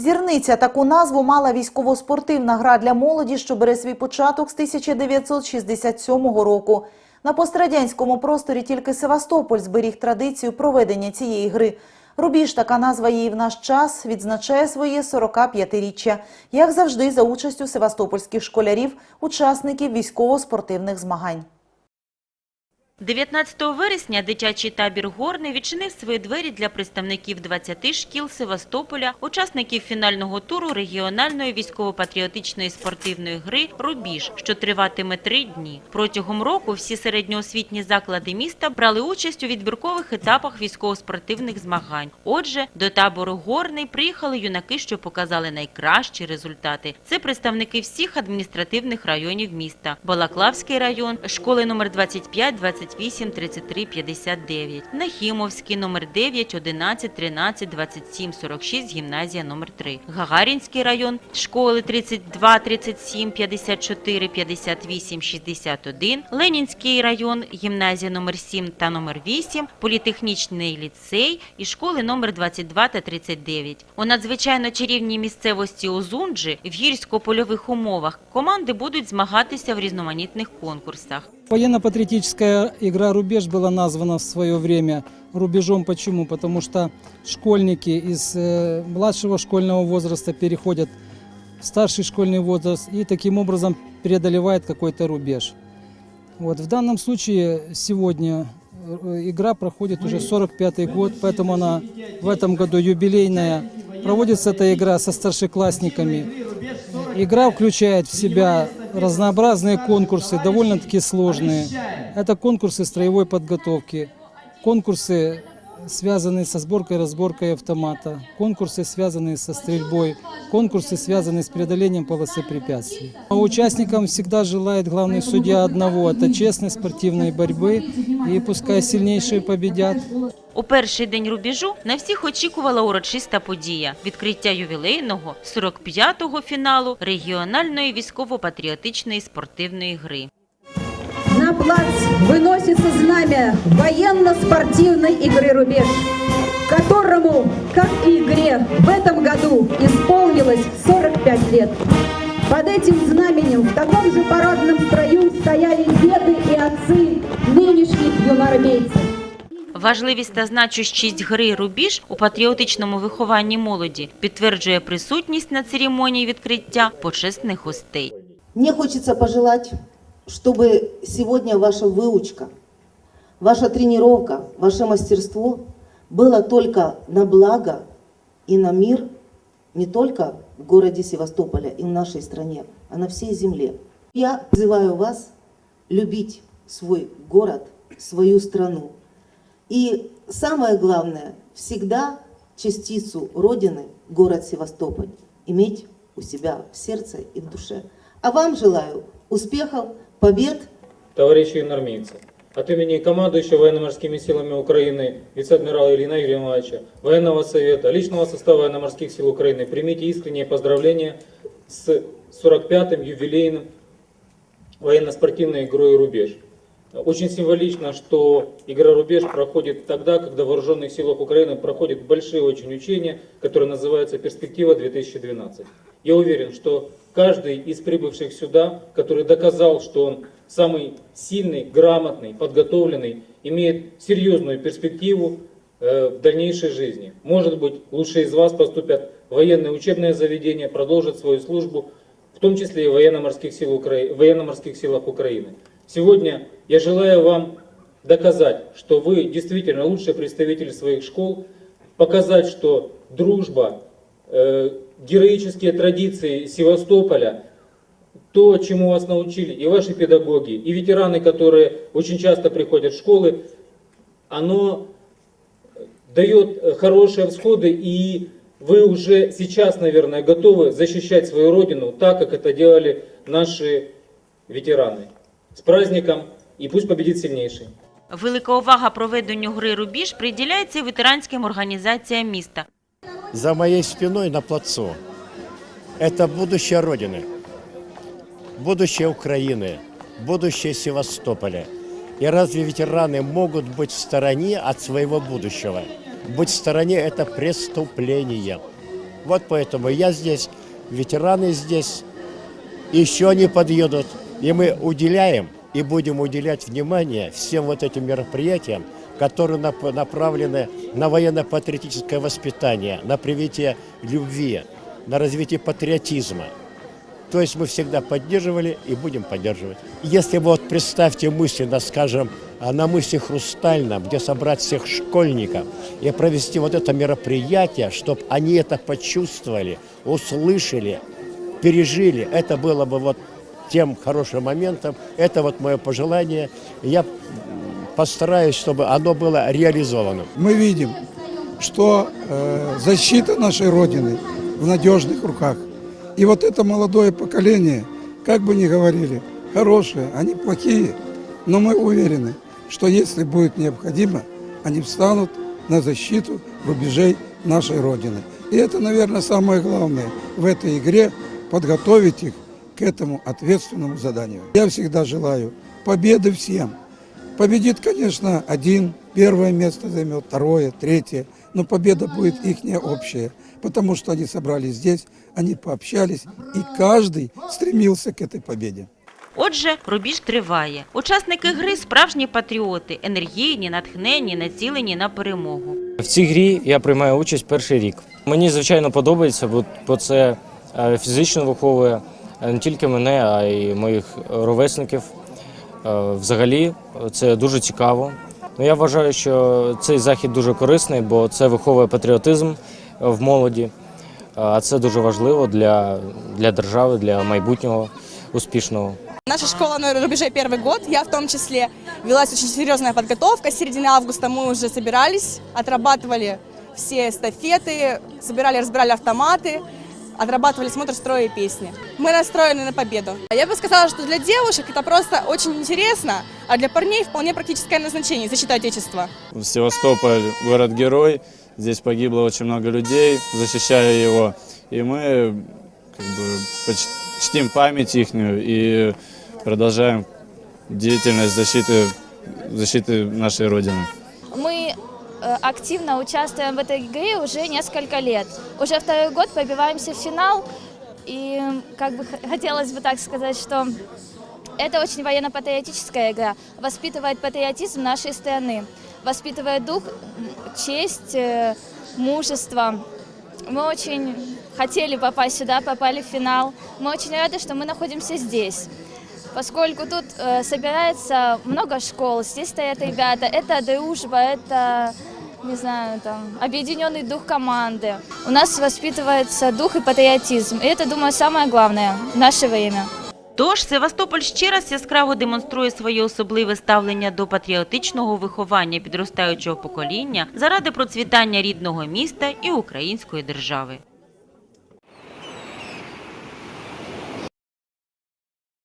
Зірниця таку назву мала військово-спортивна гра для молоді, що бере свій початок з 1967 року. На пострадянському просторі тільки Севастополь зберіг традицію проведення цієї гри. Рубіж, така назва її в наш час, відзначає своє 45-річчя, як завжди за участю севастопольських школярів, учасників військово-спортивних змагань. 19 вересня дитячий табір «Горний» відчинив свої двері для представників 20 шкіл Севастополя, учасників фінального туру регіональної військово-патріотичної спортивної гри «Рубіж», що триватиме три дні. Протягом року всі середньоосвітні заклади міста брали участь у відбіркових етапах військово-спортивних змагань. Отже, до табору «Горний» приїхали юнаки, що показали найкращі результати. Це представники всіх адміністративних районів міста. Балаклавський район, школи номер 25, 28, 33, 59, Нахімовський номер 9, 11, 13, 27, 46, гімназія номер 3, Гагарінський район, школи 32, 37, 54, 58, 61, Ленінський район, гімназія номер 7 та номер 8, політехнічний ліцей і школи номер 22 та 39. У надзвичайно чарівній місцевості Озунджі в гірсько-польових умовах команди будуть змагатися в різноманітних конкурсах. Военно-патриотическая игра «Рубеж» была названа в свое время рубежом. Почему? Потому что школьники из э, младшего школьного возраста переходят в старший школьный возраст и таким образом преодолевает какой-то рубеж. Вот. В данном случае сегодня э, игра проходит уже 45-й год, поэтому она в этом году юбилейная. Проводится эта игра со старшеклассниками. Игра включает в себя разнообразные конкурсы, довольно-таки сложные. Это конкурсы строевой подготовки, конкурсы, связанные со сборкой и разборкой автомата, конкурсы, связанные со стрельбой, конкурсы, связанные с преодолением полосы препятствий. А Участникам всегда желает главный судья одного – это честной спортивной борьбы, и пускай сильнейшие победят. У перший день рубежу на всіх очікувала урочиста подія – відкриття ювілейного 45-го фіналу регіональної військово-патріотичної спортивної гри. На плац выносится знамя военно-спортивной игры «Рубеж», которому, как и игре, в этом году исполнилось 45 лет. Под этим знаменем в таком же парадном строю стояли деды и отцы нынешних юноармейцев. Важливість та значущість гри «Рубіж» у патріотичному вихованні молоді підтверджує присутність на церемонії відкриття почесних гостей. Мне хочется пожелать, чтобы сегодня ваша выучка, ваша тренировка, ваше мастерство было только на благо и на мир не только в городе Севастополя и в нашей стране, а на всей земле. Я призываю вас любить свой город, свою страну. И самое главное, всегда частицу Родины, город Севастополь, иметь у себя в сердце и в душе. А вам желаю успехов, побед товарищи инармейцы, от имени командующего военно-морскими силами Украины вице-адмирала Ильина Юрия Ивановича, военного совета, личного состава военно-морских сил Украины, примите искренние поздравления с 45-м юбилейным военно-спортивной игрой «Рубеж». Очень символично, что игра «Рубеж» проходит тогда, когда в вооруженных силах Украины проходят большие очень учения, которые называются «Перспектива-2012». Я уверен, что каждый из прибывших сюда, который доказал, что он самый сильный, грамотный, подготовленный, имеет серьезную перспективу э, в дальнейшей жизни. Может быть, лучшие из вас поступят в военное учебное заведение, продолжат свою службу, в том числе и в военно-морских, военно-морских силах Украины. Сегодня я желаю вам доказать, что вы действительно лучшие представители своих школ, показать, что дружба, э, героические традиции Севастополя, то, чему вас научили и ваши педагоги, и ветераны, которые очень часто приходят в школы, оно дает хорошие всходы, и вы уже сейчас, наверное, готовы защищать свою родину так, как это делали наши ветераны. С праздником, и пусть победит сильнейший. Велика увага проведенню гри «Рубіж» приділяється і ветеранським організаціям міста. За моей спиной на плацу. Это будущее Родины, будущее Украины, будущее Севастополя. И разве ветераны могут быть в стороне от своего будущего? Быть в стороне – это преступление. Вот поэтому я здесь, ветераны здесь, еще они подъедут. И мы уделяем и будем уделять внимание всем вот этим мероприятиям, которые нап- направлены на военно-патриотическое воспитание, на привитие любви, на развитие патриотизма. То есть мы всегда поддерживали и будем поддерживать. Если вы вот представьте мысленно, скажем, а на мысе Хрустальном, где собрать всех школьников и провести вот это мероприятие, чтобы они это почувствовали, услышали, пережили, это было бы вот тем хорошим моментом. Это вот мое пожелание. Я постараюсь, чтобы оно было реализовано. мы видим, что э, защита нашей Родины в надежных руках. И вот это молодое поколение, как бы ни говорили, хорошие, они плохие, но мы уверены, что если будет необходимо, они встанут на защиту рубежей нашей Родины. И это, наверное, самое главное в этой игре – подготовить их к этому ответственному заданию. Я всегда желаю победы всем. Победит, конечно, один, первое место займет, второе, третье, но победа будет их общая, потому что они собрались здесь, они пообщались, и каждый стремился к этой победе. Отже, рубіж триває. Учасники гри – справжні патріоти, енергійні, натхненні, націлені на перемогу. В цій грі я приймаю участь перший рік. Мені звичайно подобається, бо- бо це е, фізично виховує е, не тільки мене, а й моїх ровесників. Е, Взагалі, це дуже цікаво. Ну, я вважаю, що цей захід дуже корисний, бо це виховує патріотизм е, в молоді. Е, А це дуже важливо для, для держави, для майбутнього успішного. Наша школа на рубеже первый год, я в том числе. Велась очень серьезная подготовка. С середины августа мы уже собирались, отрабатывали все эстафеты, собирали, разбирали автоматы, Отрабатывали смотр строя и песни. Мы настроены на победу. Я бы сказала, что для девушек это просто очень интересно, а для парней вполне практическое назначение – защита Отечества. Севастополь – город-герой. Здесь погибло очень много людей, защищая его. И мы как бы, чтим память их и продолжаем деятельность защиты, защиты нашей Родины. Активно участвуем в этой игре уже несколько лет. Уже второй год пробиваемся в финал. И как бы хотелось бы так сказать, что это очень военно-патриотическая игра. Воспитывает патриотизм нашей страны. Воспитывает дух, честь, э, мужество. Мы очень хотели попасть сюда, попали в финал. Мы очень рады, что мы находимся здесь. Поскольку тут э, собирается много школ, здесь стоят ребята, это дружба, это, не знаю, там, объединенный дух команды. У нас воспитывается дух и патриотизм, и это, думаю, самое главное в наше время. Тож Севастополь ще раз яскраво демонструє своє особливе ставлення до патріотичного виховання підростаючого покоління заради процвітання рідного міста і української держави.